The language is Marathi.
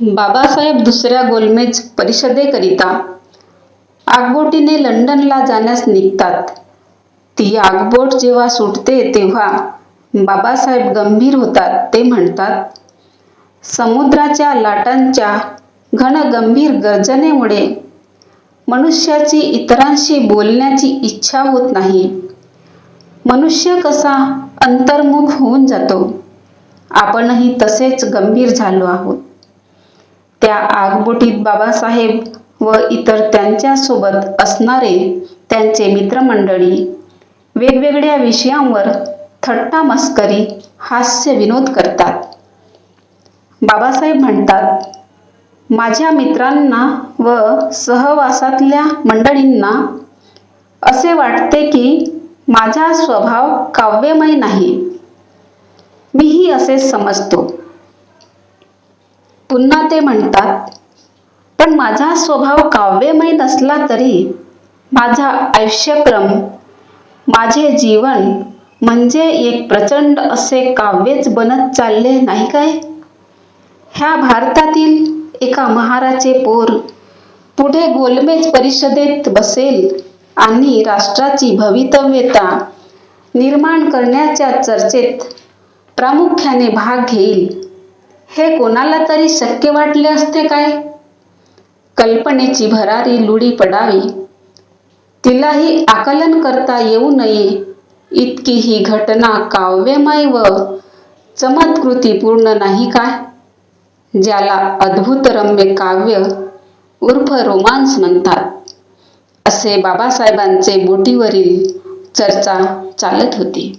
बाबासाहेब दुसऱ्या गोलमेज परिषदेकरिता आगबोटीने लंडनला जाण्यास निघतात. ती आगबोट जेव्हा सुटते तेव्हा बाबासाहेब गंभीर होतात. ते म्हणतात, समुद्राच्या लाटांच्या घनगंभीर गर्जनेमुळे मनुष्याची इतरांशी बोलण्याची इच्छा होत नाही. मनुष्य कसा अंतर्मुख होऊन जातो, आपणही तसेच गंभीर झालो आहोत. त्या आगबोटीत बाबासाहेब व इतर त्यांच्यासोबत असणारे त्यांचे मित्रमंडळी वेगवेगळ्या विषयांवर थट्टा मस्करी हास्यविनोद करतात. बाबासाहेब म्हणतात, माझ्या मित्रांना व सहवासातल्या मंडळींना असे वाटते की माझा स्वभाव काव्यमय नाही. मीही असे समजतो. पुन्हा ते म्हणतात, पण माझा स्वभाव काव्यमय नसला तरी माझा आयुष्यक्रम, माझे जीवन म्हणजे एक प्रचंड असे काव्यच बनत चालले नाही काय? ह्या भारतातील एका महाराचे पोर पुढे गोलमेज परिषदेत बसेल आणि राष्ट्राची भवितव्यता निर्माण करण्याच्या चर्चेत प्रामुख्याने भाग घेईल, हे कोणाला तरी शक्य वाटले असते काय? कल्पनेची भरारी लुळी पडावी, तिलाही आकलन करता येऊ नये इतकी ही घटना काव्यमय व चमत्कृतीपूर्ण नाही काय? ज्याला अद्भुतरम्य काव्य उर्फ रोमांस म्हणतात, असे बाबासाहेबांचे बोटीवरील चर्चा चालत होती.